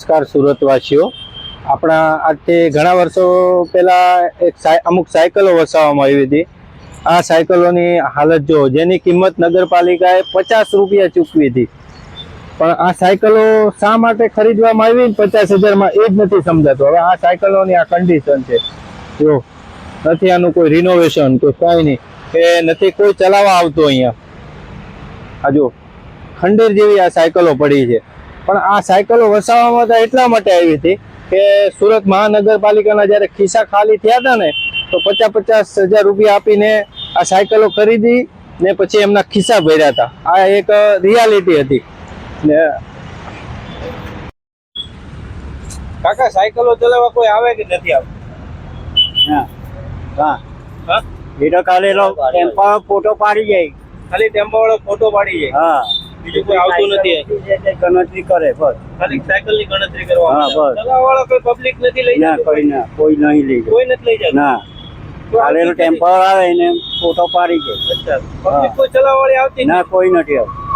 નમસ્કાર સુરતવાસીઓ. આપણા આજથી ઘણા વર્ષો પહેલાં એક અમુક સાયકલો વસાવવામાં આવી હતી. આ સાયકલોની હાલત જો જેની કિંમત નગરપાલિકાએ પચાસ રૂપિયા ચૂકવી હતી. પણ આ સાયકલો શા માટે ખરીદવામાં આવી પચાસ હજારમાં એ જ નથી સમજાતું. હવે આ સાયકલોની આ કન્ડિશન છે. જો નથી આનું કોઈ રિનોવેશન કે કાંઈ નહીં. કે નથી કોઈ ચલાવવા આવતો અહીંયા. આ જો ખંડેર જેવી આ સાયકલો પડી છે. પણ આ સાયકલો વસાવવામાં તો એટલા માટે આવી હતી કે સુરત મહાનગરપાલિકાના જ્યારે ખિસ્સા ખાલી થયા હતા ને તો પચાસ પચાસ હજાર રૂપિયા આપીને આ સાયકલો ખરીદી ને પછી એમના ખિસ્સા ભર્યા હતા. આ એક રિયાલિટી હતી. ને કાકા સાયકલો ચલાવવા કોઈ આવે કે નથી આવતું? હા. હા? એ તો ખાલી ફોટો પાડી જાય. ખાલી ટેમ્પો વાળો ફોટો પાડી જાય? હા. બીજું કોઈ આવતું નથી ગણતરી કરે બસ. ખાલી સાયકલની ગણતરી કરવા હા, બસ. વાળો કોઈ પબ્લિક નથી લઈ ના કોઈ ના કોઈ નહીં લઈ કોઈ નથી લઈ જાય ના. ખાલી ટેમ્પર આવે ને ફોટો પાડી જાય અચ્છા. પબ્લિક કોઈ આવતી ના કોઈ નથી આવતું.